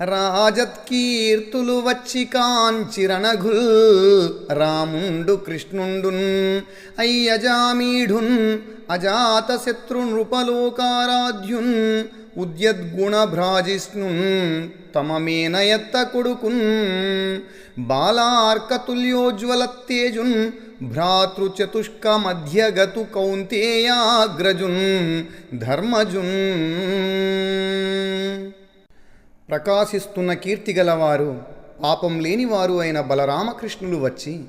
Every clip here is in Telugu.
రాజత్కీర్తులు వచ్చి కాంచిరణఘుల్ రాముండు కృష్ణుండున్ అయ్యజామీఢున్ అజాత శత్రు నృపలోకారాధ్యున్ ఉద్యద్గుణభ్రాజిష్ణున్ భ్రాజిష్ణున్ తమ కొడుకున్ బాలార్కతుల్యోజ్వల తేజున్ భ్రాతృచతుష్క మధ్యగతు కౌంతేయాగ్రజున్ ధర్మజున్. ప్రకాశిస్తున్న కీర్తిగలవారు పాపం లేనివారు అయిన బలరామకృష్ణులు వచ్చి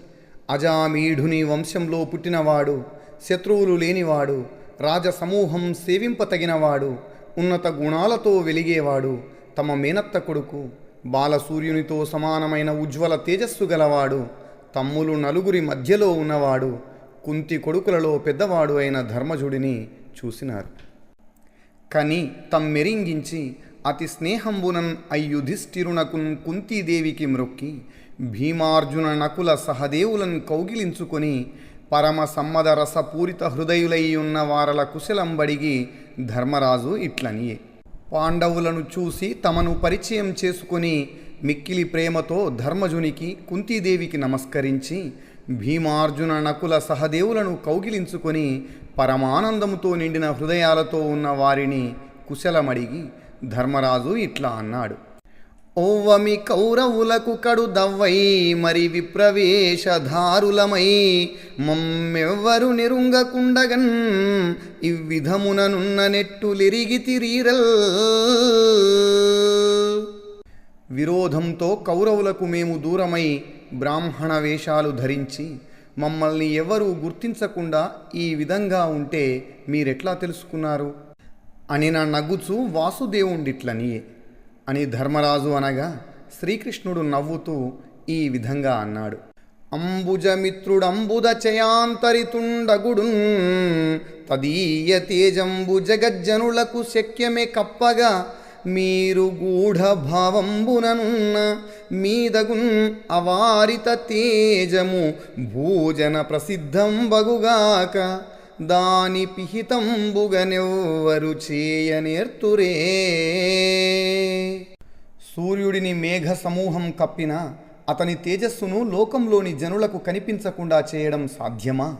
అజామీఢుని వంశంలో పుట్టినవాడు శత్రువులు లేనివాడు రాజసమూహం సేవింపతగినవాడు ఉన్నత గుణాలతో వెలిగేవాడు తమ మేనత్త కొడుకు బాలసూర్యునితో సమానమైన ఉజ్వల తేజస్సు గలవాడు తమ్ములు నలుగురి మధ్యలో ఉన్నవాడు కుంతి కొడుకులలో పెద్దవాడు అయిన ధర్మజుడిని చూసినారు. కని తమ్మెరింగించి అతి స్నేహంబునన్ అయ్యుధిష్ఠిరునకున్ కుంతీదేవికి మ్రొక్కి భీమార్జున నకుల సహదేవులను కౌగిలించుకొని పరమ సమ్మద రసపూరిత హృదయులై ఉన్న వారల కుశలంబడిగి ధర్మరాజు ఇట్లనియే. పాండవులను చూసి తమను పరిచయం చేసుకొని మిక్కిలి ప్రేమతో ధర్మజునికి కుంతీదేవికి నమస్కరించి భీమార్జున నకుల సహదేవులను కౌగిలించుకొని పరమానందముతో నిండిన హృదయాలతో ఉన్న వారిని కుశలమడిగి ధర్మరాజు ఇట్లా అన్నాడు. ఓవమి కౌరవులకు కడు దవ్వై మరి విప్రవేశధారులమై మమ్మెవ్వరు నిరుంగకుండగన్ ఇవ్విధముననున్న నెట్టులిరిగి తిరీరల్. విరోధంతో కౌరవులకు మేము దూరమై బ్రాహ్మణ వేషాలు ధరించి మమ్మల్ని ఎవరూ గుర్తించకుండా ఈ విధంగా ఉంటే మీరెట్లా తెలుసుకున్నారు? అని నా నగ్గుచూ వాసుదేవుండిట్లనియే అని ధర్మరాజు అనగా శ్రీకృష్ణుడు నవ్వుతూ ఈ విధంగా అన్నాడు. అంబుజమిత్రుడంబుద చయాంతరితుండగుడున్ తదీయ తేజంబు జగజ్జనులకు శక్యమే కప్పగా మీరు గూఢ భావంబుననున్న మీదగున్ అవారిత తేజము భోజన ప్రసిద్ధం బగుగాక దాని పిహితంబుగనెవ్వరు చేయనేర్తురే. సూర్యుడిని మేఘ సమూహం కప్పిన అతని తేజస్సును లోకంలోని జనులకు కనిపించకుండా చేయడం సాధ్యమా?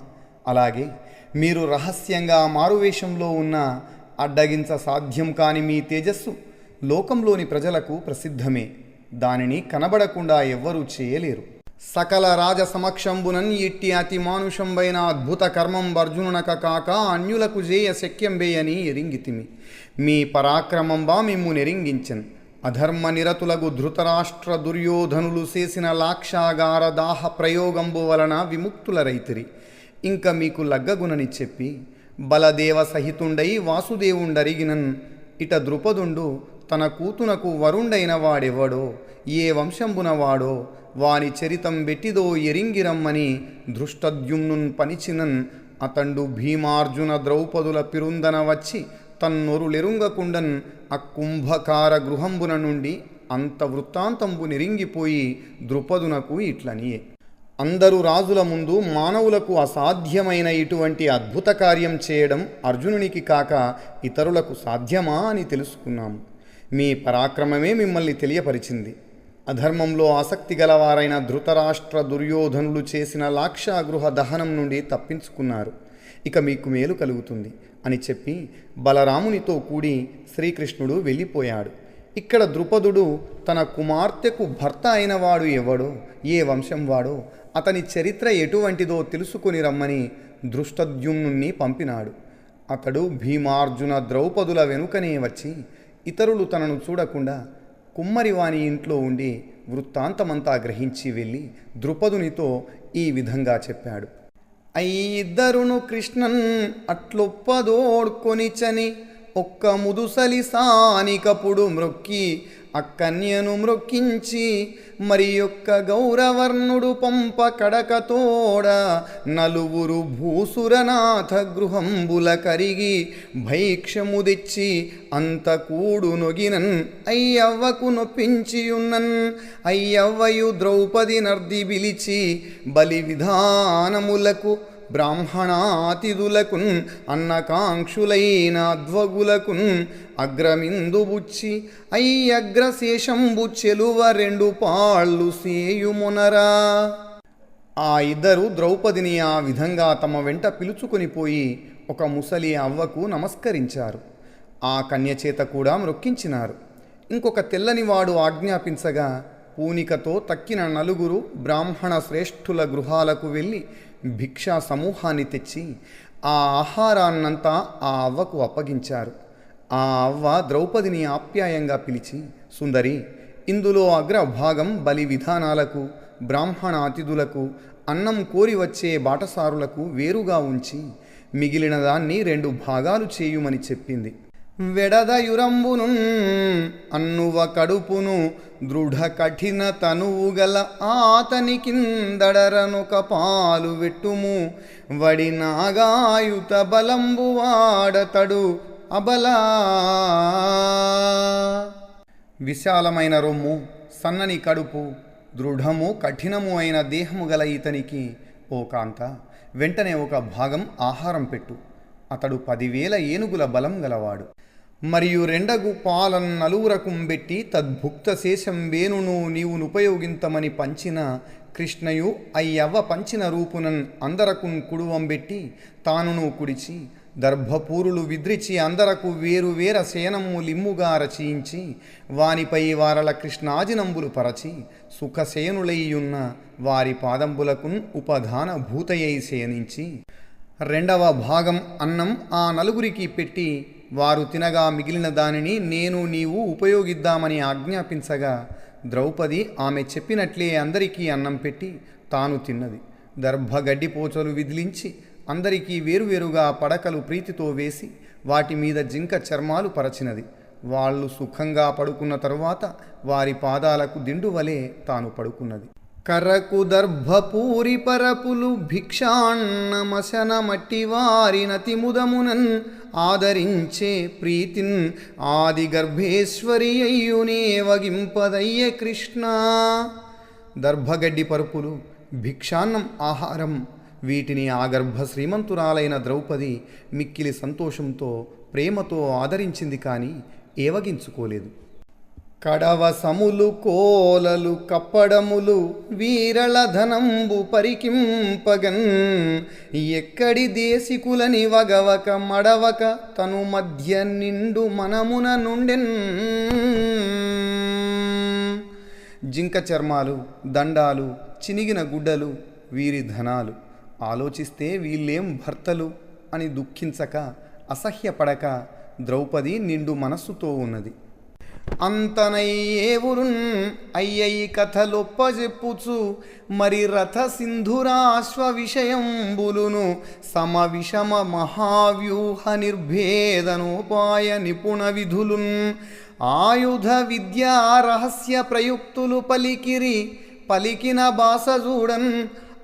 అలాగే మీరు రహస్యంగా మారువేషంలో ఉన్న అడ్డగించ సాధ్యం కాని మీ తేజస్సు లోకంలోని ప్రజలకు ప్రసిద్ధమే. దానిని కనబడకుండా ఎవ్వరూ చేయలేరు. సకల రాజ సమక్షంబునన్ ఇట్టి అతి మానుషంబైన అద్భుత కర్మం అర్జునునక కాక అన్యులకు జేయ శక్యంబేయని ఎరింగితిమి మీ పరాక్రమంబా మిమ్ము నెరింగించన్. అధర్మ నిరతులకు ధృతరాష్ట్ర దుర్యోధనులు చేసిన లాక్షాగార దాహ ప్రయోగంబు వలన విముక్తుల రైతిరి. ఇంక మీకు లగ్గగునని చెప్పి బలదేవ సహితుండై వాసుదేవుండరిగినన్. ఇట ద్రుపదుండు తన కూతునకు వరుండైన వాడెవడో? ఏ వంశంబున వాడో వాని చరితం బెట్టిదో ఎరింగిరమ్మని దృష్టద్యుమ్నున్ పనిచినన్ అతండు భీమార్జున ద్రౌపదుల పిరుందన వచ్చి తన్నొరులెరుంగకుండన్ అకుంభకార గృహంబున నుండి అంత వృత్తాంతంబు నెరింగిపోయి ద్రుపదునకు ఇట్లనియే. అందరు రాజుల ముందు మానవులకు అసాధ్యమైన ఇటువంటి అద్భుత కార్యం చేయడం అర్జునునికి కాక ఇతరులకు సాధ్యమా అని తెలుసుకున్నాము మీ పరాక్రమమే మిమ్మల్ని తెలియపరిచింది. అధర్మంలో ఆసక్తి గలవారైన ధృతరాష్ట్ర దుర్యోధనులు చేసిన లాక్షాగృహ దహనం నుండి తప్పించుకున్నారు. ఇక మీకు మేలు కలుగుతుంది అని చెప్పి బలరామునితో కూడి శ్రీకృష్ణుడు వెళ్ళిపోయాడు. ఇక్కడ ద్రుపదుడు తన కుమార్తెకు భర్త అయినవాడు ఎవడో ఏ వంశం వాడో అతని చరిత్ర ఎటువంటిదో తెలుసుకుని రమ్మని దృష్టద్యుమ్నుణ్ణి పంపినాడు. అతడు భీమార్జున ద్రౌపదుల వెనుకనే వచ్చి ఇతరులు తనను చూడకుండా కుమ్మరివాణి ఇంట్లో ఉండి వృత్తాంతమంతా గ్రహించి వెళ్ళి ద్రుపదునితో ఈ విధంగా చెప్పాడు. ఇద్దరును కృష్ణన్ అట్లొప్పదోడ్కొనిచని ఒక్క ముదుసలి సానికపుడు మ్రొక్కి అక్కన్యను మ్రొక్కించి మరి యొక్క గౌరవర్ణుడు పంప కడకతోడ నలుగురు భూసురనాథ గృహంబుల కరిగి భైక్షము తెచ్చి అంత కూడు నొగినన్ అయ్యవ్వకు నొప్పించియున్నన్. అయ్యవ్వయు ద్రౌపది నర్ది పిలిచి బలి విధానములకు బ్రాహ్మణాతిథులకున్ అన్నకాంక్షులైన అధ్వగులకున్ అగ్రమిందుబుచ్చి అయ్యగ్రశేషంబు చెలువ రెండు పాళ్ళు సేయుమునరా ఆ ఇద్దరు ద్రౌపదిని ఆ విధంగా తమ వెంట పిలుచుకొని పోయి ఒక ముసలి అవ్వకు నమస్కరించారు. ఆ కన్య చేత కూడా మ్రొక్కించినారు ఇంకొక తెల్లనివాడు ఆజ్ఞాపించగా పూనికతో తక్కిన నలుగురు బ్రాహ్మణ శ్రేష్ఠుల గృహాలకు వెళ్ళి భిక్షా సమూహాన్ని తెచ్చి ఆ ఆహారాన్నంతా ఆ అవ్వకు అప్పగించారు. ఆ అవ్వ ద్రౌపదిని ఆప్యాయంగా పిలిచి సుందరి ఇందులో అగ్రభాగం బలి విధానాలకు బ్రాహ్మణ అతిథులకు అన్నం కోరి వచ్చే బాటసారులకు వేరుగా ఉంచి మిగిలిన దాన్ని రెండు భాగాలు చేయుమని చెప్పింది. వెడదయురంబును అన్నువ కడుపును దృఢ కఠిన తనువు గల ఆతని కిందడరనొక పాలు వెట్టుము. వడి నాగాయుత బలంబు వాడతడు అబలా. విశాలమైన రొమ్ము సన్నని కడుపు దృఢము కఠినము అయిన దేహము గల ఇతనికి ఓ కాంత. వెంటనే ఒక భాగం ఆహారం పెట్టు. అతడు పదివేల ఏనుగుల బలం గలవాడు. మరియు రెండగు పాలన్ నలువురకుంబెట్టి పెట్టి తద్భుక్త శేషం వేణును నీవునుపయోగింతమని పంచిన కృష్ణయు అయ్యవ్వ పంచిన రూపునన్ అందరకున్ కుడువం పెట్టి తానును కుడిచి దర్భపూరులు విద్రిచి అందరకు వేరు వేర శయనము లిమ్ముగా రచయించి వానిపై వారల కృష్ణాజినంబులు పరచి సుఖశయనులయ్యున్న వారి పాదంబులకున్ ఉపధాన భూతయై శయనించి. రెండవ భాగం అన్నం ఆ నలుగురికి పెట్టి వారు తినగా మిగిలిన దానిని నేను నీవు ఉపయోగిద్దామని ఆజ్ఞాపించగా ద్రౌపది ఆమె చెప్పినట్లే అందరికీ అన్నం పెట్టి తాను తిన్నది. దర్భగడ్డిపోచలు విదిలించి అందరికీ వేరువేరుగా పడకలు ప్రీతితో వేసి వాటి మీద జింక చర్మాలు పరచినది. వాళ్ళు సుఖంగా పడుకున్న తరువాత వారి పాదాలకు దిండు వలె తాను పడుకున్నది. కరకు దర్భపూరి పరపులు భిక్షాన్నమశన మట్టి వారి నతిముదమునన్ ఆదరించే ప్రీతిన్ ఆది గర్భేశ్వరి అయ్యునే వగింపదయ్య కృష్ణ. దర్భగడ్డి పరుపులు భిక్షాన్నం ఆహారం వీటిని ఆ గర్భ శ్రీమంతురాలైన ద్రౌపది మిక్కిలి సంతోషంతో ప్రేమతో ఆదరించింది కానీ ఏవగించుకోలేదు. కడవ సములు కోలలు కప్పడములు వీరళ ధనంబు పరికింపగన్. ఎక్కడి దేశికులని వగవక మడవక తను మధ్య నిండు మనమున నుండెన్. జింక చర్మాలు దండాలు చినిగిన గుడ్డలు వీరి ధనాలు. ఆలోచిస్తే వీళ్ళేం భర్తలు అని దుఃఖించక అసహ్యపడక ద్రౌపది నిండు మనస్సుతో ఉన్నది. అంతనయ్యేవురున్ అయ్యయి కథలొప్పజెప్పుచు మరి రథ సింధురాశ్వ విషయంబులును సమ విషమ మహావ్యూహ నిర్భేదనోపాయ నిపుణ విధులున్ ఆయుధ విద్యా రహస్య ప్రయుక్తులు పలికిరి పలికిన బాసజూడన్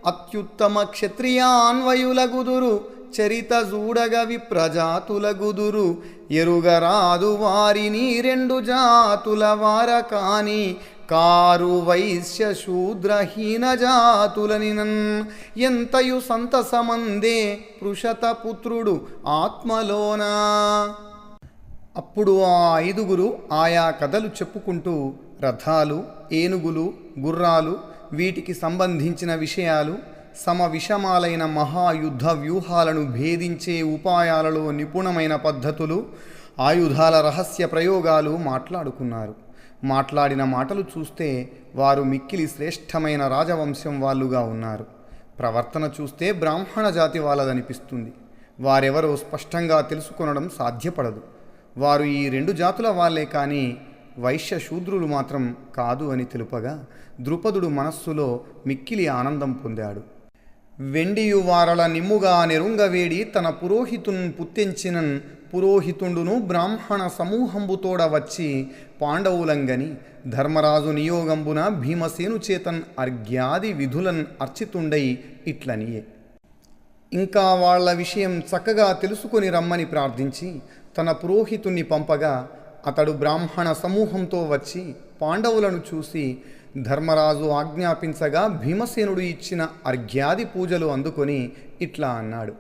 అత్యుత్తమ క్షత్రియాన్వయులగుదురు చరిత జూడగవి ప్రజాతుల గుదురు ఎరుగరాదు వారిని రెండు జాతుల వార కాని కారు వైశ్య శూద్రహీన జాతులనినన్ ఎంతయు సంతసమందే పృషత పుత్రుడు ఆత్మలోనా? అప్పుడు ఆ ఐదుగురు ఆయా కథలు చెప్పుకుంటూ రథాలు ఏనుగులు గుర్రాలు వీటికి సంబంధించిన విషయాలు సమ విషమాలైన మహాయుద్ధ వ్యూహాలను భేదించే ఉపాయాలలో నిపుణమైన పద్ధతులు ఆయుధాల రహస్య ప్రయోగాలు మాట్లాడుకున్నారు. మాట్లాడిన మాటలు చూస్తే వారు మిక్కిలి శ్రేష్టమైన రాజవంశం వాళ్ళుగా ఉన్నారు. ప్రవర్తన చూస్తే బ్రాహ్మణ జాతి వాళ్ళదనిపిస్తుంది. వారెవరో స్పష్టంగా తెలుసుకొనడం సాధ్యపడదు. వారు ఈ రెండు జాతుల వాళ్ళే కానీ వైశ్య శూద్రులు మాత్రం కాదు అని తెలుపగా ద్రుపదుడు మనస్సులో మిక్కిలి ఆనందం పొందాడు. వెండియు వారల నిమ్ముగా నెరుంగవేడి తన పురోహితున్ పుత్తించినన్ పురోహితుండును బ్రాహ్మణ సమూహంబుతోడ వచ్చి పాండవులంగని ధర్మరాజు నియోగంబున భీమసేను చేతన్ అర్ఘ్యాది విధులన్ అర్చితుండై ఇట్లనియే. ఇంకా వాళ్ళ విషయం చక్కగా తెలుసుకొని రమ్మని ప్రార్థించి తన పురోహితుణ్ణి పంపగా అతడు బ్రాహ్మణ సమూహంతో వచ్చి పాండవులను చూసి ధర్మరాజు ఆజ్ఞాపించగా భీమసేనుడు ఇచ్చిన అర్ఘ్యాది పూజలు అందుకొని ఇట్లా అన్నాడు.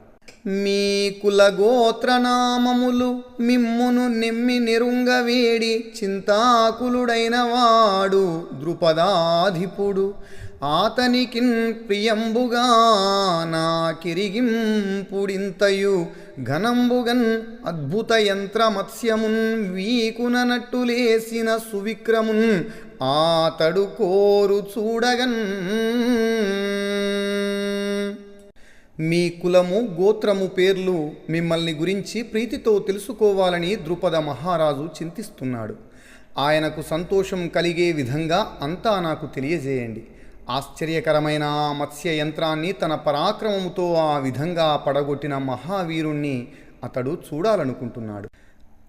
మీ కులగోత్రనామములు మిమ్మును నిమ్మి నెరుంగవేడి చింతాకులుడైన వాడు ద్రుపదాధిపుడు. ఆతనికిన్ ప్రియంబుగా నా కిరిగింపుడింతయు ఘనంబుగన్ అద్భుత యంత్రమత్స్యమున్ వీకుననట్టులేసిన సువిక్రమున్ ఆతడు కోరు చూడగన్. మీ కులము గోత్రము పేర్లు మిమ్మల్ని గురించి ప్రీతితో తెలుసుకోవాలని ద్రుపద మహారాజు చింతిస్తున్నాడు. ఆయనకు సంతోషం కలిగే విధంగా అంతా నాకు తెలియజేయండి. ఆశ్చర్యకరమైన మత్స్య యంత్రాన్ని తన పరాక్రమముతో ఆ విధంగా పడగొట్టిన మహావీరుణ్ణి అతడు చూడాలనుకుంటున్నాడు.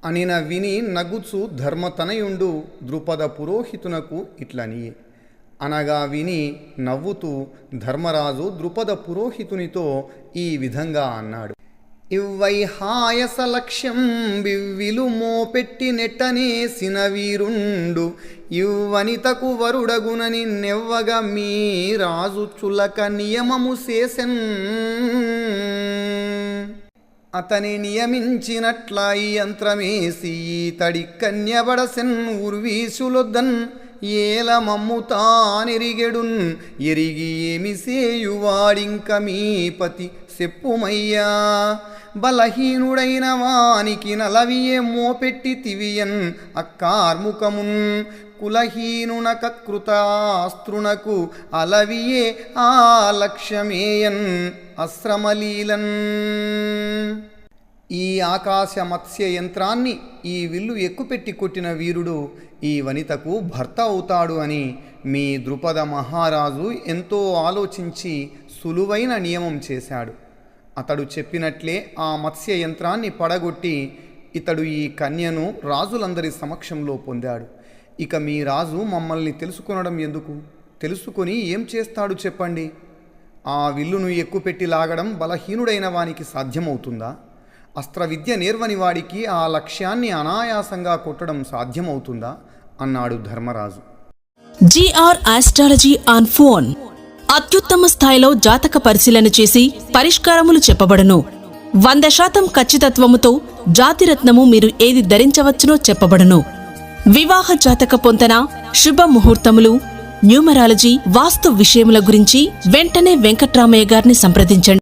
అనిన విని నగుచు ధర్మతనయుండు ద్రుపద పురోహితునకు ఇట్లనియే. అనగా విని నవ్వుతూ ధర్మరాజు ద్రుపద పురోహితునితో ఈ విధంగా అన్నాడు. ఇవ్వైహాయస లక్ష్యం బివ్విలు మోపెట్టి నెట్టనేసిన వీరుండు. ఇవ్వనితకు వరుడగునని నెవ్వగా మీ రాజు చులక నియమము చేసెన్. అతని నియమించినట్ల ఈ యంత్రమేసి తడి కన్యబడసెన్ ఉర్వీసులొద్దన్ ఏల మమ్ము తానెరిగెడున్ ఎరిగి ఏమి సేయువాడింక మీపతి చెప్పుమయ్యా బలహీనుడైన వానికి నలవియే మోపెట్టి తివియన్ అక్కార్ముఖమున్ కులహీనునక కృతాస్త్రునకు అలవియే ఆ లక్ష్యమేయన్ అశ్రమలీలన్. ఈ ఆకాశ మత్స్య యంత్రాన్ని ఈ విల్లు ఎక్కుపెట్టి కొట్టిన వీరుడు ఈ వనితకు భర్త అవుతాడు అని మీ ద్రుపద మహారాజు ఎంతో ఆలోచించి సులువైన నియమం చేశాడు. అతడు చెప్పినట్లే ఆ మత్స్య యంత్రాన్ని పడగొట్టి ఇతడు ఈ కన్యను రాజులందరి సమక్షంలో పొందాడు. ఇక మీ రాజు మమ్మల్ని తెలుసుకొనడం ఎందుకు? తెలుసుకొని ఏం చేస్తాడు చెప్పండి? ఆ విల్లును ఎక్కుపెట్టి లాగడం బలహీనుడైన వానికి సాధ్యమవుతుందా? అస్త్ర విద్య నేర్వని వాడికి ఆ లక్ష్యాన్ని అనాయాసంగా కొట్టడం సాధ్యమవుతుందా? అన్నాడు Dharmaraju. GR astrology on phone. అత్యుత్తమ స్థాయిలో జాతక పరిశీలన చేసి పరిష్కారములు చెప్పబడును. వంద శాతం ఖచ్చితత్వముతో జాతిరత్నము మీరు ఏది ధరించవచ్చునో చెప్పబడును. వివాహ జాతక పొంతన శుభ ముహూర్తములు న్యూమరాలజీ వాస్తు విషయముల గురించి వెంటనే వెంకట్రామయ్య గారిని సంప్రదించండి.